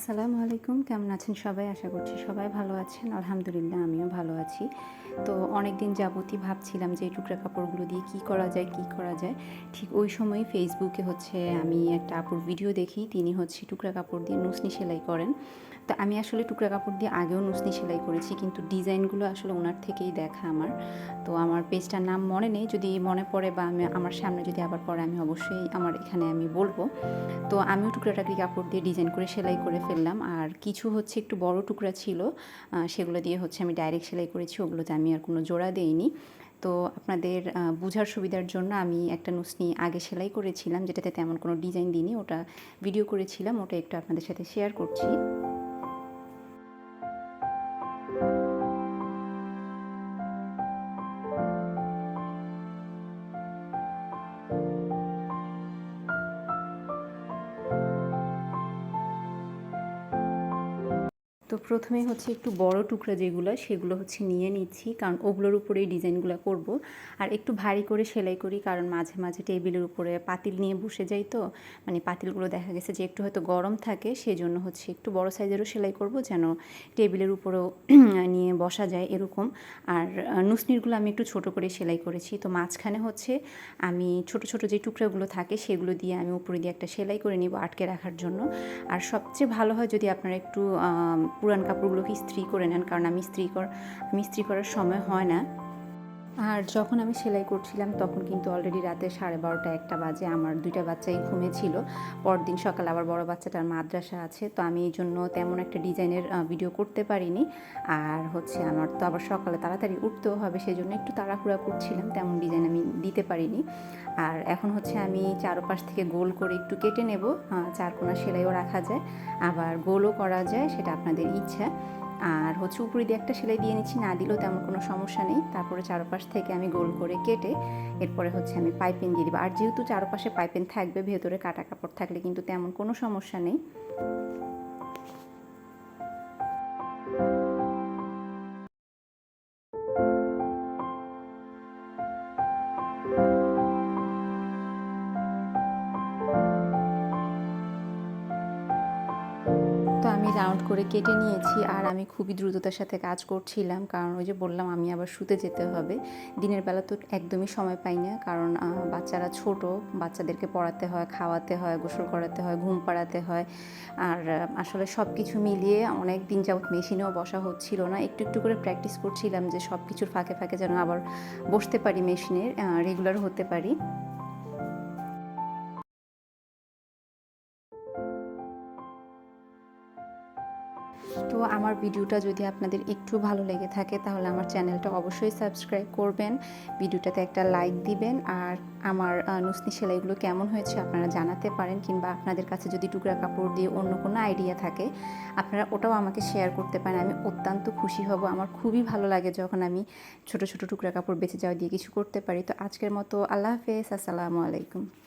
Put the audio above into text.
আসসালামু আলাইকুম। কেমন আছেন সবাই? আশা করছি সবাই ভালো আছেন। আলহামদুলিল্লাহ, আমিও ভালো আছি। তো অনেক দিন যাবতই ভাবছিলাম যে এই টুকরা কাপড়গুলো দিয়ে কি করা যায়, কি করা যায়। ঠিক ওই সময় ফেসবুকে হচ্ছে আমি একটা আপুর ভিডিও দেখি। তিনি হচ্ছে টুকরা কাপড় দিয়ে নুসনি সেলাই করেন। তো আমি আসলে টুকরা কাপড় দিয়ে আগেও নুসনি সেলাই করেছি, কিন্তু ডিজাইনগুলো আসলে ওনার থেকেই দেখা আমার। তো আমার পেজটার নাম মনে নেই, যদি মনে পড়ে বা আমি আমার সামনে যদি আবার পড়ে, আমি অবশ্যই আমার এখানে আমি বলব। তো আমিও টুকরাটাকি কাপড় দিয়ে ডিজাইন করে সেলাই করে ফেললাম, আর কিছু হচ্ছে একটু বড় টুকরা ছিল সেগুলো দিয়ে হচ্ছে আমি ডাইরেক্ট সেলাই করেছি, ওগুলোতে আমি আর কোনো জোড়া দেইনি। তো আপনাদের বোঝার সুবিধার জন্য আমি একটা নুসনি আগে সেলাই করেছিলাম, যেটাতে তেমন কোনো ডিজাইন দিইনি, ওটা ভিডিও করেছিলাম, ওটা একটু আপনাদের সাথে শেয়ার করছি। তো প্রথমে হচ্ছে একটু বড় টুকরা যেগুলো, সেগুলো হচ্ছে নিয়ে নিচ্ছি, কারণ ওগুলোর উপরেই ডিজাইনগুলো করব। আর একটু ভারী করে সেলাই করি, কারণ মাঝে মাঝে টেবিলের উপরে পাতিল নিয়ে বসে যাই তো মানে পাতিলগুলো দেখা গেছে যে একটু হয়তো গরম থাকে সেই জন্য হচ্ছে একটু বড় সাইজেরও সেলাই করব, যেন টেবিলের উপরেও নিয়ে বসা যায় এরকম। আর নুসনিরগুলো আমি একটু ছোট করে সেলাই করেছি। তো মাঝখানে হচ্ছে আমি ছোট ছোট যে টুকরাগুলো থাকে, সেগুলো দিয়ে আমি উপরে দিয়ে একটা সেলাই করে নিব আটকে রাখার জন্য। আর সবচেয়ে ভালো হয় যদি আপনারা একটু পুরান কাপড়গুলোকে ইস্ত্রি করে নেন, কারণ আমি ইস্ত্রি কর, আমি ইস্ত্রি করার সময় হয় না। আর যখন আমি সেলাই করছিলাম, তখন কিন্তু অলরেডি রাতে সাড়ে বারোটা একটা বাজে। আমার দুইটা বাচ্চাই ঘুমিয়েছিল। পরদিন সকালে আবার বড় বাচ্চাটার মাদ্রাসা আছে। তো আমি এই জন্য তেমন একটা ডিজাইনের ভিডিও করতে পারিনি। আর হচ্ছে আমার তো আবার সকালে তাড়াতাড়ি উঠতেও হবে সেই জন্য একটু তাড়াহুড়া করছিলাম। তেমন ডিজাইন আমি দিতে পারিনি। আর এখন হচ্ছে আমি চারপাশ থেকে গোল করে একটু কেটে নেব। চার কোনা সেলাইও রাখা যায়। আবার গোলও করা যায়, সেটা আপনাদের ইচ্ছা। আর হচ্ছে উপরে দিয়ে একটা সেলাই দিয়ে নিচ্ছি, না দিলেও তেমন কোনো সমস্যা নেই। তারপরে চারপাশ থেকে আমি গোল করে কেটে এরপরে হচ্ছে আমি পাইপিং দিয়ে দিব। আর যেহেতু চারপাশে পাইপিং থাকবে, ভেতরে কাটা কাপড় থাকলে কিন্তু তেমন কোনো সমস্যা নেই। রাউন্ড করে কেটে নিয়েছি আর আমি খুবই দ্রুততার সাথে কাজ করছিলাম। কারণ ওই যে বললাম, আমি আবার শুতে যেতে হবে। দিনের বেলা তো একদমই সময় পাই না। কারণ বাচ্চারা ছোট, বাচ্চাদেরকে পড়াতে হয়, খাওয়াতে হয়, গোসল করাতে হয়, ঘুম পাড়াতে হয়। আর আসলে সব কিছু মিলিয়ে অনেক দিন যাবত মেশিনেও বসা হচ্ছিল না। একটু একটু করে প্র্যাকটিস করছিলাম যে সব কিছুর ফাঁকে ফাঁকে যেন আবার বসতে পারি মেশিনে রেগুলার হতে পারি। তো আমার ভিডিওটা যদি আপনাদের একটু ভালো লেগে থাকে, তাহলে আমার চ্যানেলটা অবশ্যই সাবস্ক্রাইব করবেন। ভিডিওটাতে একটা লাইক দিবেন। আর আমার নুসনি সেলাইগুলো কেমন হয়েছে আপনারা জানাতে পারেন, কিংবা আপনাদের কাছে যদি টুকরা কাপড় দিয়ে অন্য কোনো আইডিয়া থাকে, আপনারা ওটাও আমাকে শেয়ার করতে পারেন। আমি অত্যন্ত খুশি হব। আমার খুবই ভালো লাগে যখন আমি ছোট ছোট টুকরা কাপড় বেঁচে যাওয়া দিয়ে কিছু করতে পারি। তো আজকের মতো আল্লাহ হাফেজ। আসসালামু আলাইকুম।